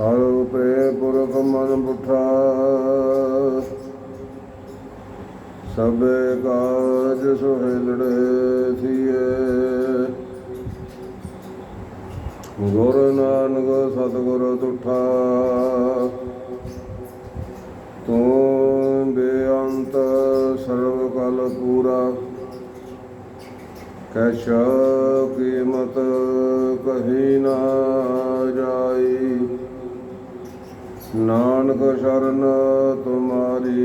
ਹਰ ਉਪਰੇ ਪੁਰਖ ਮਨ ਪੁੱਠਾ। ਸਭੇ ਕਾਜ ਸੁਹੇਲੜੇ ਥੀਏ। ਗੁਰ ਨਾਨਕ ਸਤਿਗੁਰ ਤੁਠਾ। ਤੂੰ ਬੇਅੰਤ ਸਰਵ ਕਲ ਪੂਰਾ। ਕੈਸ਼ ਕੀਮਤ ਕਹੀ ਨਾ। ਨਾਨਕ ਸ਼ਰਨ ਤੁਮਾਰੀ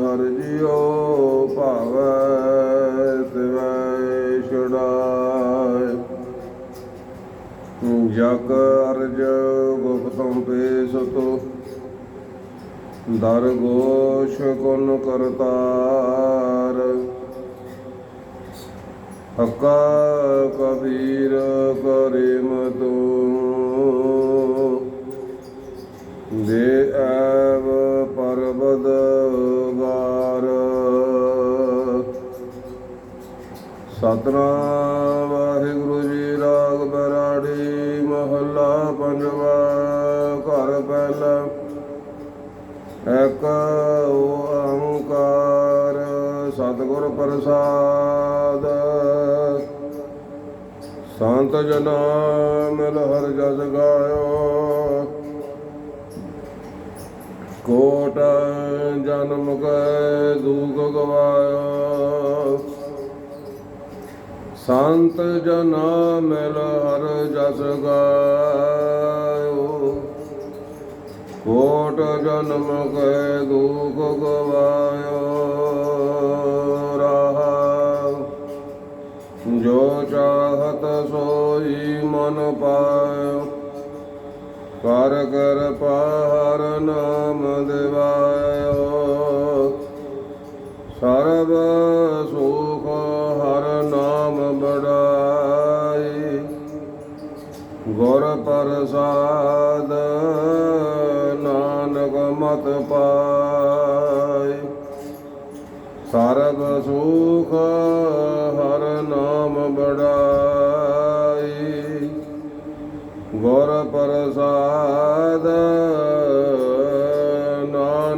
ਹਰ ਜਿਉ ਭਾਵੈ ਤਿਵੈ ਛੁਡਾਇ ਜਗ ਅਰਜ ਗੁਪਤੰ ਪੇਸਤੋ, ਦਰ ਗੋਸ਼ ਕੁਨ ਕਰਤਾਰ। ਹੱਕਾ ਕਬੀਰ ਕਰੀਮ ਤੂੰ ਦੇ ਐਵ ਪਰਬਦ ਗਾਰ ਸਤਨਾਮ ਵਾਹਿਗੁਰੂ ਜੀ ਰਾਗ ਬਰਾੜੀ ਮਹੱਲਾ ਪੰਜਵਾ ਘਰ ਪਹਿਲਾ। ਇੱਕ ਓੰਕਾਰ ਸਤਿਗੁਰ ਪ੍ਰਸਾਦ। ਸੰਤ ਜਨਾ ਮਿਲ ਹਰ ਜਸ ਗਾਇਓ। ਕੋਟ ਜਨਮ ਕੈ ਦੁਖ ਗਵਾਇਓ ਸੰਤ ਜਨਾ ਮਿਲ ਹਰ ਜਸ ਗਾਇਓ। ਕੋਟ ਜਨਮ ਕੈ ਦੁਖ ਗਵਾਇਓ ਰਹਾ ਜੋ ਚਾਹਤ ਸੋਈ ਮਨ ਪਾਇਓ। ਕਰ ਕਰ ਹਰ ਨਾਮ ਦਿਵਾਇਓ। ਸਰਬ ਸੁਖ ਹਰ ਨਾਮ ਬੜਾਈ। ਗੁਰ ਪ੍ਰਸਾਦ ਨਾਨਕ ਮਤ ਪਾਈ। ਸਰਬ ਸੁਖ ਹਰ ਨਾਮ ਬੜਾਈ। ਗੁਰ ਪ੍ਰਸਾਦ